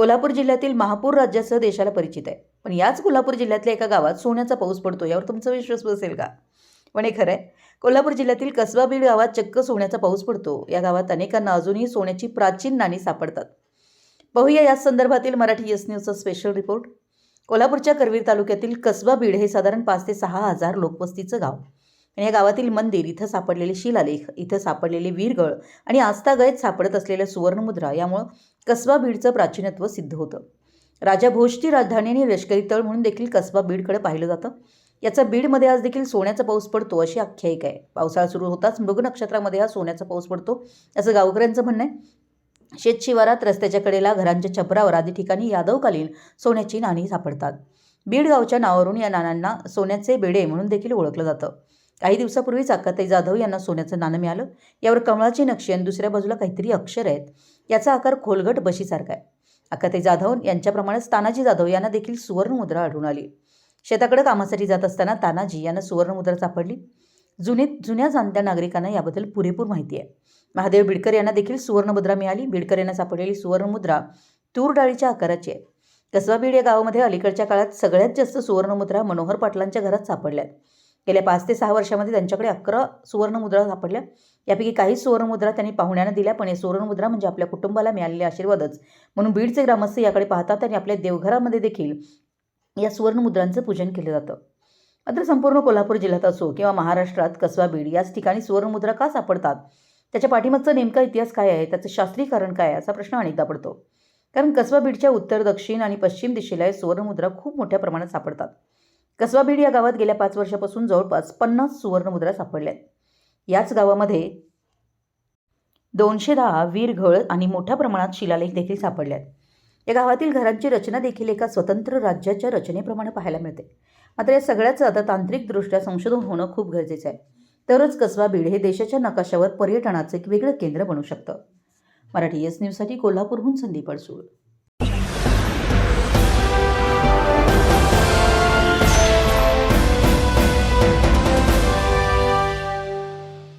कोल्हापूर जिल्ह्यातील महापूर राज्यासह देशाला परिचित आहे. पण याच कोल्हापूर जिल्ह्यातल्या एका गावात सोन्याचा पाऊस पडतो यावर तुमचा विश्वास बसेल का? पण हे खरं आहे कोल्हापूर जिल्ह्यातील कसबा बीड गावात चक्क सोन्याचा पाऊस पडतो. या गावात अनेकांना अजूनही सोन्याची प्राचीन नाणी सापडतात. पाहूया याच संदर्भातील मराठी यस न्यूजचा स्पेशल रिपोर्ट कोल्हापूरच्या करवीर तालुक्यातील कसबा बीड हे साधारण पाच ते सहा हजार लोकवस्तीचं गाव. आणि या गावातील मंदिर इथं सापडलेले शिलालेख इथं सापडलेले वीरगळ आणि आस्थागळेत सापडत असलेल्या सुवर्णमुद्रा यामुळं कसबा बीडचं प्राचीनत्व सिद्ध होतं. राजा भोजची राजधानी आणि लष्करी तळ म्हणून देखील कसबा बीडकडे पाहिलं जातं. याचा बीडमध्ये आज देखील सोन्याचा पाऊस पडतो अशी आख्यायिका आहे. पावसाळा सुरू होताच मृग नक्षत्रामध्ये हा सोन्याचा पाऊस पडतो असं गावकऱ्यांचं म्हणणं आहे. शेत शिवारात रस्त्याच्या कडेला घरांच्या छपरावर आदी ठिकाणी यादवकालीन सोन्याची नाणी सापडतात. बीड गावच्या नावावरून या नाण्यांना सोन्याचे बेडे म्हणून देखील ओळखलं जातं. काही दिवसापूर्वीच अक्काताई जाधव यांना सोन्याचं नाणं मिळालं. यावर कमळाची नक्षी आणि दुसऱ्या बाजूला काहीतरी अक्षर आहेत. याचा आकार खोलगट बशीसारखा आहे. अक्काताई जाधव यांच्याप्रमाणेच तानाजी जाधव यांना देखील सुवर्णमुद्रा आढळून आली. शेताकडे कामासाठी जात असताना तानाजी यांना सुवर्णमुद्रा सापडली. जुने जुन्या जाणत्या नागरिकांना याबद्दल पुरेपूर माहिती आहे. महादेव बिडकर यांना देखील सुवर्णमुद्रा मिळाली. बिडकर यांना सापडलेली सुवर्णमुद्रा तूर डाळीच्या आकाराची आहे. कसबा बीड या गावामध्ये अलीकडच्या काळात सगळ्यात जास्त सुवर्णमुद्रा मनोहर पाटलांच्या घरात सापडल्या आहेत. गेल्या पाच ते सहा वर्षामध्ये त्यांच्याकडे अकरा सुवर्णमुद्रा सापडल्या. यापैकी काही सुवर्णमुद्रा त्यांनी पाहुण्यांना दिल्या पण हे सुवर्णमुद्रा म्हणजे आपल्या कुटुंबाला मिळालेले आशीर्वादच. म्हणून बीडचे ग्रामस्थ याकडे पाहतात आणि आपल्या देवघरामध्ये देखील या सुवर्णमुद्रांचं पूजन केलं जातं. मात्र संपूर्ण कोल्हापूर जिल्ह्यात असो किंवा महाराष्ट्रात कसबा बीड याच ठिकाणी सुवर्णमुद्रा का सापडतात? त्याच्या पाठीमागचा नेमका इतिहास काय आहे? त्याचं शास्त्रीकरण काय आहे? असा प्रश्न अनेकदा पडतो. कारण कसबा बीडच्या उत्तर दक्षिण आणि पश्चिम दिशेला हे सुवर्णमुद्रा खूप मोठ्या प्रमाणात सापडतात. कसबाबीड या गावात गेल्या पाच वर्षापासून जवळपास पन्नास सुवर्णमुद्रा सापडल्या आहेत याच गावामध्ये दोनशे दहा वीरघळ आणि मोठ्या प्रमाणात शिलालेख देखील सापडले आहेत या गावातील घरांची रचना देखील एका स्वतंत्र राज्याच्या रचनेप्रमाणे पाहायला मिळते. मात्र या सगळ्याचं आता तांत्रिकदृष्ट्या संशोधन होणं खूप गरजेचं आहे. तरच कसबा बीड हे देशाच्या नकाशावर पर्यटनाचं एक वेगळं केंद्र बनू शकतं. मराठी एस न्यूजसाठी कोल्हापूरहून संदीप अडसूळ.